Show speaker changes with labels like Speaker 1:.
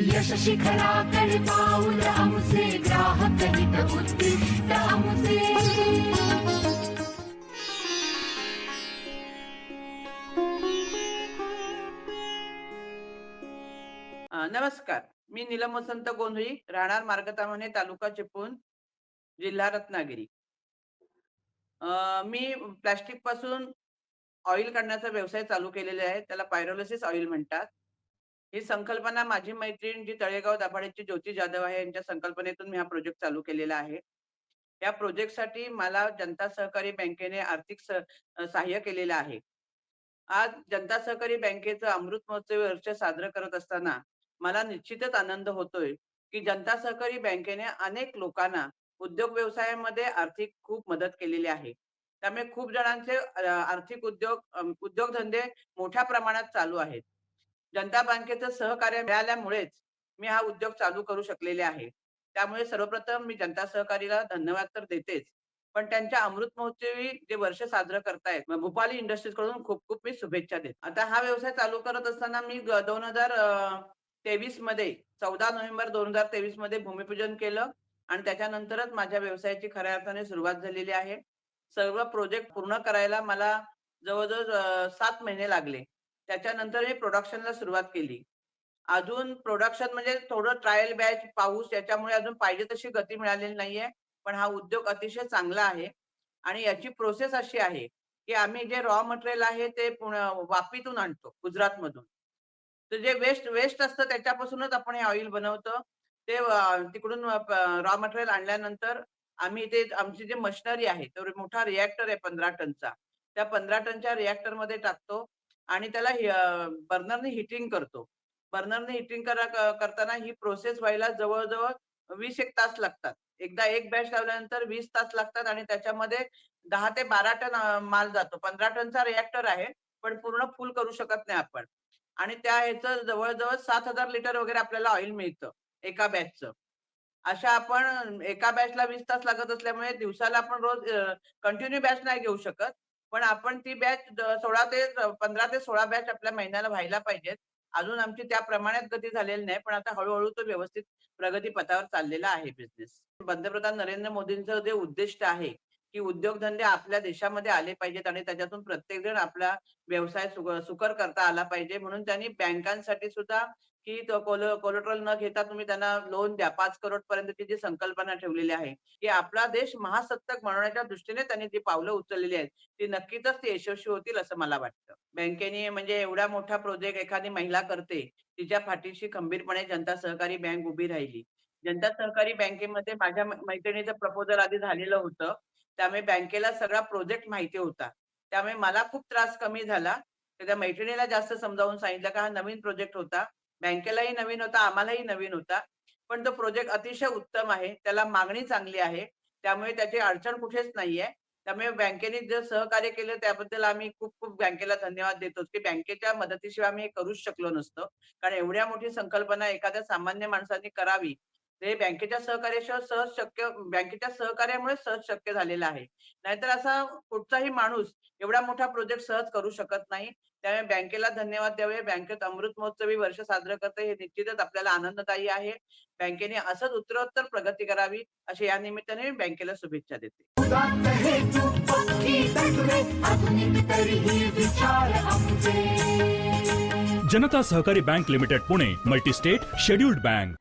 Speaker 1: यश शिखराकडे पाऊल आमुचे ग्राहक हित उद्दिष्ट आमुचे
Speaker 2: नमस्कार. मी नीलम वसंत गोंधळी राहणार मार्गतामने तालुका चिपळूण जिल्हा रत्नागिरी. मी प्लास्टिकपासून ऑइल काढण्याचा व्यवसाय चालू केलेला आहे. त्याला पायरोलिसिस ऑइल म्हणतात. ही संकल्पना माझी मैत्रीण जी तळेगाव दाभाडेची ज्योती जाधव आहे यांच्या संकल्पनेतून मी हा प्रोजेक्ट चालू केलेला आहे. या प्रोजेक्टसाठी मला जनता सहकारी बँकेने आर्थिक सहाय्य केलेलं आहे. आज जनता सहकारी बँकेचं अमृत महोत्सवी वर्ष साजरं करत असताना मला निश्चितच आनंद होतोय की जनता सहकारी बँकेने अनेक लोकांना उद्योग व्यवसायामध्ये आर्थिक खूप मदत केलेली आहे. त्यामुळे खूप जणांचे आर्थिक उद्योग उद्योगधंदे मोठ्या प्रमाणात चालू आहेत. जनता बँकेचं सहकार्य मिळाल्यामुळेच मी हा उद्योग चालू करू शकलेले आहे. त्यामुळे सर्वप्रथम मी जनता सहकारीला धन्यवाद तर देतेच. पण त्यांच्या अमृत महोत्सवी जे वर्ष साजरं करतायत भोपाली इंडस्ट्रीजकडून खूप खूप मी शुभेच्छा देते. आता हा व्यवसाय चालू करत असताना मी दोन हजार तेवीसमध्ये चौदा नोव्हेंबर दोन हजार तेवीसमध्ये भूमिपूजन केलं आणि त्याच्यानंतरच माझ्या व्यवसायाची खऱ्या अर्थाने सुरुवात झालेली आहे. सर्व प्रोजेक्ट पूर्ण करायला मला जवळजवळ सात महिने लागले. त्याच्यानंतर मी प्रोडक्शनला सुरुवात केली. अजून प्रोडक्शन म्हणजे थोडं ट्रायल बॅच पाऊस याच्यामुळे अजून पाहिजे तशी गती मिळालेली नाहीये. पण हा उद्योग अतिशय चांगला आहे. आणि याची प्रोसेस अशी आहे की आम्ही जे रॉ मटेरियल आहे ते वापीतून आणतो गुजरात मधून तर जे वेस्ट वेस्ट असतं त्याच्यापासूनच आपण हे ऑइल बनवतो. ते तिकडून रॉ मटेरियल आणल्यानंतर आम्ही ते आमची जी मशिनरी आहे तो मोठा रिॲक्टर आहे पंधरा टनचा. त्या पंधरा टनच्या रिॲक्टरमध्ये टाकतो. आणि त्याला बर्नरने हिटिंग करतो. बर्नरने हिटिंग करा करताना ही प्रोसेस व्हायला जवळजवळ वीस एक तास लागतात. एकदा एक बॅच लावल्यानंतर वीस तास लागतात आणि त्याच्यामध्ये दहा ते बारा टन माल जातो. पंधरा टनचा रिॲक्टर आहे पण पूर्ण फुल करू शकत नाही आपण. आणि त्या ह्याचं जवळजवळ सात हजार लिटर वगैरे आपल्याला ऑइल मिळतं एका बॅचचं. अशा आपण एका बॅचला वीस तास लागत असल्यामुळे दिवसाला आपण रोज कंटिन्यू बॅच नाही घेऊ शकत. पण आपण ती बॅच सोळा ते पंधरा ते सोळा बॅच आपल्या महिन्याला व्हायला पाहिजेत. अजून आमची त्या प्रमाणात गती झालेली नाही पण आता हळूहळू तो व्यवस्थित प्रगती पथावर चाललेला आहे बिझनेस पंतप्रधान नरेंद्र मोदींचं जे उद्दिष्ट आहे की उद्योगधंदे आपल्या देशामध्ये आले पाहिजेत आणि त्याच्यातून प्रत्येक जण आपला व्यवसाय सुकर करता आला पाहिजे म्हणून त्यांनी बँकांसाठी सुद्धा की कोलेट्रल न घेता तुम्ही त्यांना लोन द्या. पाच करोड पर्यंतची जी संकल्पना ठेवलेली आहे की आपला देश महासत्तक म्हणण्याच्या दृष्टीने त्यांनी जी पावलं उचललेली आहेत ती नक्कीच ते यशस्वी होतील असं मला वाटतं. बँकेने म्हणजे एवढा मोठा प्रोजेक्ट एखादी महिला करते तिच्या पाठीशी खंबीरपणे जनता सहकारी बँक उभी राहिली. जनता सहकारी बँकेमध्ये माझ्या मैत्रिणीचं प्रपोजल आधी झालेलं होतं. त्यामुळे बँकेला सगळा प्रोजेक्ट माहिती होता. त्यामुळे मला खूप त्रास कमी झाला. तर त्या मैत्रिणीला जास्त समजावून सांगितलं का हा नवीन प्रोजेक्ट होता. बँकेलाही नवीन होता आम्हालाही नवीन होता. पण तो प्रोजेक्ट अतिशय उत्तम आहे. त्याला मागणी चांगली आहे. त्यामुळे त्याची अडचण कुठेच नाहीये. त्यामुळे बँकेने जे सहकार्य केलं त्याबद्दल आम्ही खूप खूप बँकेला धन्यवाद देतो. की बँकेच्या मदतीशिवाय आम्ही हे करूच शकलो नसतो. कारण एवढ्या मोठी संकल्पना एखाद्या सामान्य माणसाने करावी ते बँकेच्या सहकार्याशिवाय सहज शक्य बँकेच्या सहकार्यामुळे सहज शक्य झालेलं आहे. नाहीतर असा कुठचाही माणूस एवढा मोठा प्रोजेक्ट सहज करू शकत नाही. त्यामुळे बँकेला धन्यवाद द्यावे. बँकेत अमृत महोत्सवी वर्ष साजरं करते हे निश्चितच आपल्याला आनंददायी आहे. बँकेने असंच उत्तरोत्तर प्रगती करावी अशी या निमित्ताने मी बँकेला शुभेच्छा देते.
Speaker 3: Janata Sahakari bank limited Pune multistate scheduled bank.